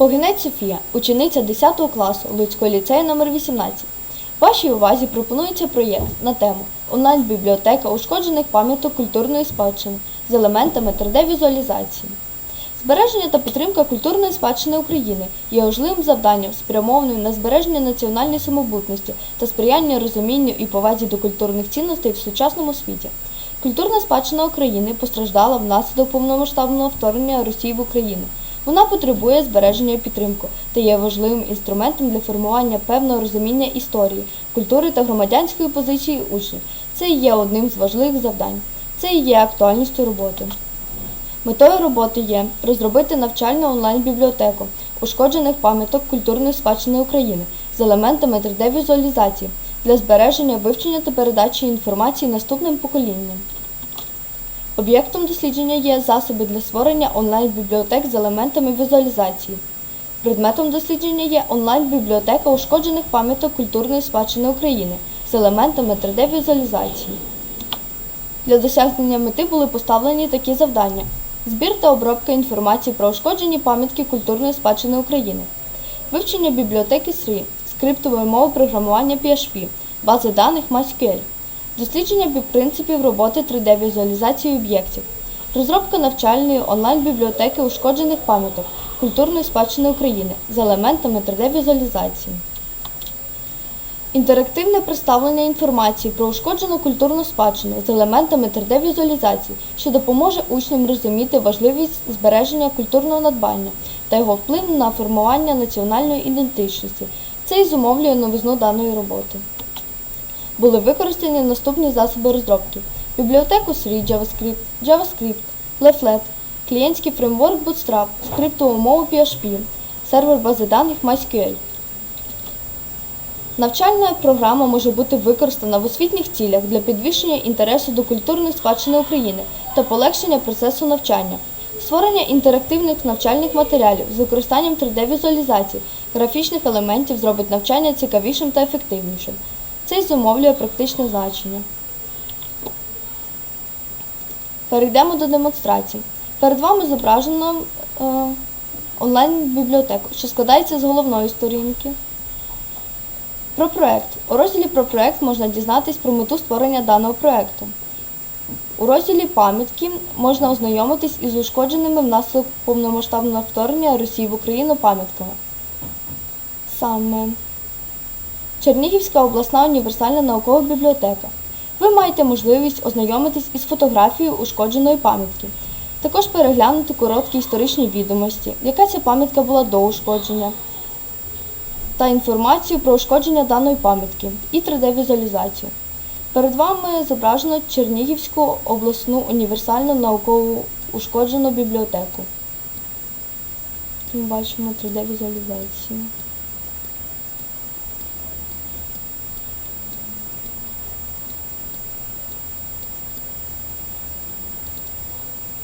Погинець Софія, учениця 10 класу Луцького ліцею номер 18. Вашій увазі пропонується проєкт на тему онлайн-бібліотека ушкоджених пам'яток культурної спадщини з елементами 3D-візуалізації. Збереження та підтримка культурної спадщини України є важливим завданням, спрямованим на збереження національної самобутності та сприяння розумінню і повазі до культурних цінностей в сучасному світі. Культурна спадщина України постраждала внаслідок повномасштабного вторгнення Росії в Україну. Вона потребує збереження і підтримку та є важливим інструментом для формування певного розуміння історії, культури та громадянської позиції учнів. Це є одним з важливих завдань. Це і є актуальністю роботи. Метою роботи є розробити навчальну онлайн-бібліотеку ушкоджених пам'яток культурної спадщини України з елементами 3D-візуалізації для збереження, вивчення та передачі інформації наступним поколінням. Об'єктом дослідження є засоби для створення онлайн-бібліотек з елементами візуалізації. Предметом дослідження є онлайн-бібліотека ушкоджених пам'яток культурної спадщини України з елементами 3D-візуалізації. Для досягнення мети були поставлені такі завдання: збір та обробка інформації про ушкоджені пам'ятки культурної спадщини України, вивчення бібліотеки SRI, скриптової мови програмування PHP, бази даних MySQL, дослідження принципів роботи 3D-візуалізації об'єктів, розробка навчальної онлайн-бібліотеки ушкоджених пам'яток культурної спадщини України з елементами 3D-візуалізації. Інтерактивне представлення інформації про ушкоджену культурну спадщину з елементами 3D-візуалізації, що допоможе учням розуміти важливість збереження культурного надбання та його вплив на формування національної ідентичності. Це і зумовлює новизну даної роботи. Були використані наступні засоби розробки: бібліотеку SRI JavaScript, JavaScript, Leaflet, клієнтський фреймворк Bootstrap, скриптову мову PHP, сервер бази даних MySQL. Навчальна програма може бути використана в освітніх цілях для підвищення інтересу до культурної спадщини України та полегшення процесу навчання, створення інтерактивних навчальних матеріалів з використанням 3D-візуалізації, графічних елементів зробить навчання цікавішим та ефективнішим. Це зумовлює практичне значення. Перейдемо до демонстрації. Перед вами зображено е, онлайн-бібліотеку, що складається з головної сторінки. Про проект. У розділі про проект можна дізнатись про мету створення даного проекту. У розділі пам'ятки можна ознайомитись із ушкодженими внаслідок повномасштабного вторгнення Росії в Україну пам'ятками. Саме Чернігівська обласна універсальна наукова бібліотека. Ви маєте можливість ознайомитись із фотографією ушкодженої пам'ятки. Також переглянути короткі історичні відомості, яка ця пам'ятка була до ушкодження, та інформацію про ушкодження даної пам'ятки і 3D-візуалізацію. Перед вами зображено Чернігівську обласну універсальну наукову ушкоджену бібліотеку. Ми бачимо 3D-візуалізацію.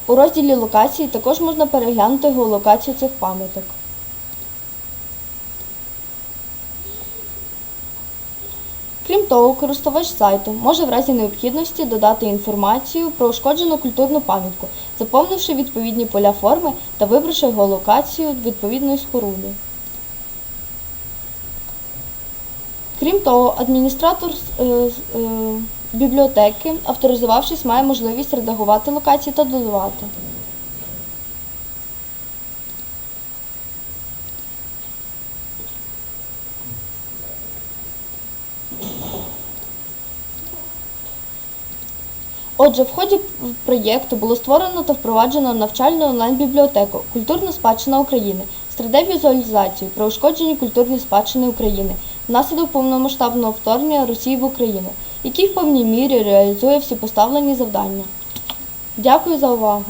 У розділі локації також можна переглянути геолокацію цих пам'яток. Крім того, користувач сайту може в разі необхідності додати інформацію про ушкоджену культурну пам'ятку, заповнивши відповідні поля форми та вибравши геолокацію відповідної споруди. Крім того, адміністратор е, е, бібліотеки, авторизувавшись, має можливість редагувати локації та додавати. Отже, в ході проєкту було створено та впроваджено навчальну онлайн-бібліотеку Культурна спадщина України з 3D-візуалізацією про ушкоджені культурні спадщини України внаслідок повномасштабного вторгнення Росії в Україну, який в повній мірі реалізує всі поставлені завдання. Дякую за увагу!